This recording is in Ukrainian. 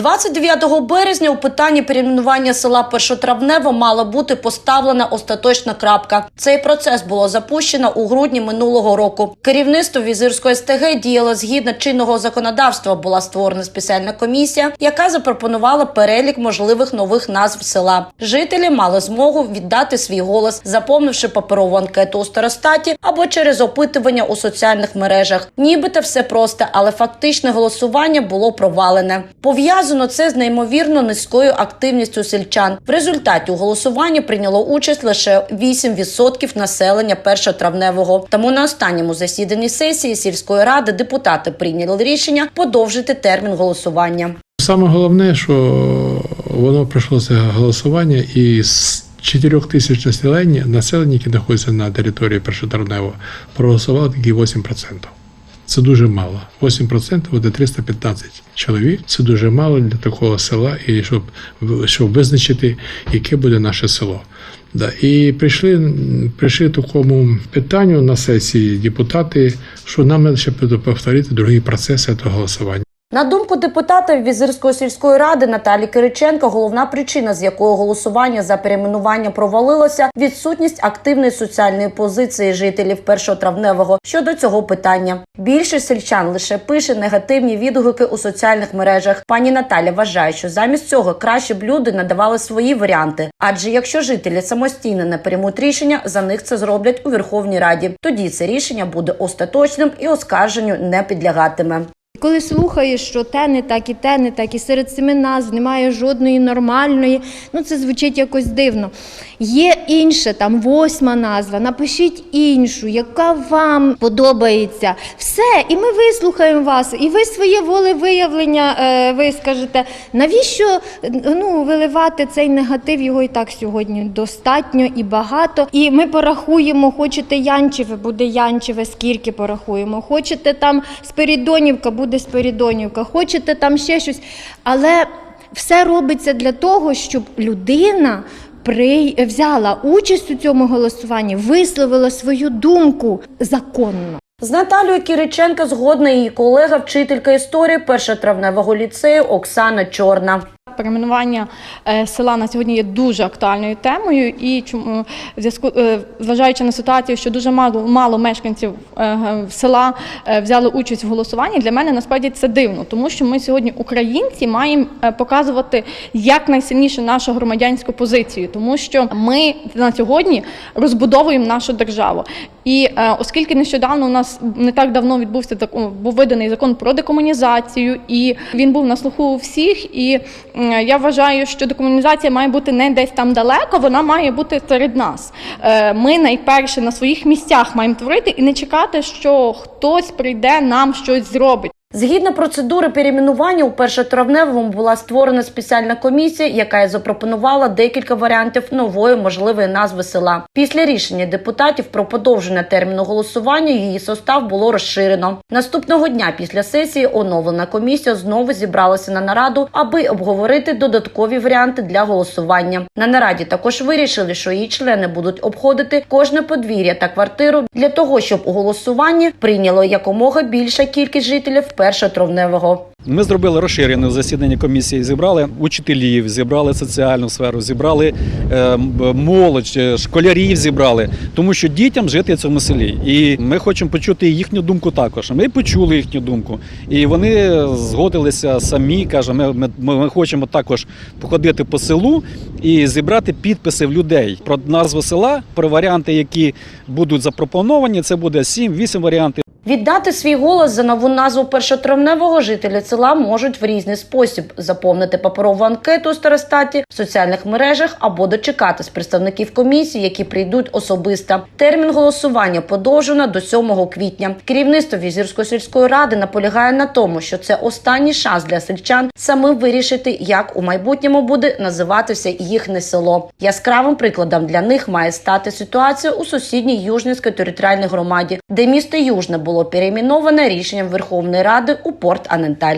29 березня у питанні перейменування села Першотравнево мала бути поставлена остаточна крапка. Цей процес було запущено у грудні минулого року. Керівництво візирської СТГ діяло згідно чинного законодавства. Була створена спеціальна комісія, яка запропонувала перелік можливих нових назв села. Жителі мали змогу віддати свій голос, заповнивши паперову анкету у старостаті або через опитування у соціальних мережах. Нібито все просто, але фактичне голосування було провалене. Пов'язано це з неймовірно низькою активністю сельчан. В результаті у голосуванні прийняло участь лише 8% населення першотравневого. Тому на останньому засіданні сесії сільської ради депутати прийняли рішення подовжити термін голосування. Саме головне, що воно пройшло це голосування, і з 4 тисяч населення, населення, які знаходяться на території першотравневого, проголосувало тільки 8%. Це дуже мало. 8% буде 315 чоловік. Це дуже мало для такого села, і щоб, щоб визначити, яке буде наше село. Да. І прийшли, прийшли такому питанню на сесії депутати, що нам ще повторити другий процес цього голосування. На думку депутата Візирської сільської ради Наталі Кириченко, головна причина, з якої голосування за перейменування провалилося, відсутність активної соціальної позиції жителів першотравневого щодо цього питання. Більшість сельчан лише пише негативні відгуки у соціальних мережах. Пані Наталя вважає, що замість цього краще б люди надавали свої варіанти. Адже якщо жителі самостійно не приймуть рішення, за них це зроблять у Верховній Раді. Тоді це рішення буде остаточним і оскарженню не підлягатиме. Коли слухаєш, що те не так і те не так, і серед семи назв немає жодної нормальної, ну це звучить якось дивно. Є інша, там восьма назва, напишіть іншу, яка вам подобається. Все, і ми вислухаємо вас, і ви своє волевиявлення е, вискажете. Навіщо ну, виливати цей негатив? Його і так сьогодні достатньо і багато. І ми порахуємо, хочете Янчеве, буде Янчеве, скільки порахуємо. Хочете там Спирідонівка, буде Спирідонівка, хочете там ще щось. Але все робиться для того, щоб людина при... взяла участь у цьому голосуванні, висловила свою думку законно. З Наталією Кіриченко. згодна її колега, вчителька історії першотравневого ліцею Оксана Чорна. Перейменування е, села на сьогодні є дуже актуальною темою, і чому в зв'язку, е, зважаючи на ситуацію, що дуже мало мало мешканців е, села е, взяли участь в голосуванні, для мене насправді це дивно, тому що ми сьогодні, українці, маємо е, показувати якнайсильніше нашу громадянську позицію, тому що ми на сьогодні розбудовуємо нашу державу. І е, оскільки нещодавно у нас не так давно відбувся був виданий закон про декомунізацію, і він був на слуху у всіх. І я вважаю, що декомунізація має бути не десь там далеко, вона має бути серед нас. Е, ми найперше на своїх місцях маємо творити і не чекати, що хтось прийде нам щось зробить. Згідно процедури перейменування у першотравневому була створена спеціальна комісія, яка й запропонувала декілька варіантів нової можливої назви села. Після рішення депутатів про подовження терміну голосування її состав було розширено. Наступного дня після сесії оновлена комісія знову зібралася на нараду, аби обговорити додаткові варіанти для голосування. На нараді також вирішили, що її члени будуть обходити кожне подвір'я та квартиру для того, щоб у голосуванні прийняло якомога більша кількість жителів першотравневого. Ми зробили розширене засідання комісії, зібрали учителів, зібрали соціальну сферу, зібрали е, молодь, е, школярів зібрали, тому що дітям жити в цьому селі. І ми хочемо почути їхню думку також. Ми почули їхню думку, і вони згодилися самі. каже, ми, ми, ми хочемо також походити по селу і зібрати підписи в людей про назву села, про варіанти, які будуть запропоновані. Це буде 7-8 варіантів. Віддати свій голос за нову назву першотравневого жителі села можуть в різний спосіб заповнити паперову анкету у старостаті в соціальних мережах або дочекатись представників комісії, які прийдуть особисто. Термін голосування подовжено до 7 квітня. Керівництво Візірської сільської ради наполягає на тому, що це останній шанс для сельчан самим вирішити, як у майбутньому буде називатися їхнє село. Яскравим прикладом для них має стати ситуація у сусідній Южнівській територіальній громаді, де місто Южне було перейменоване рішенням Верховної Ради у порт Аненталь.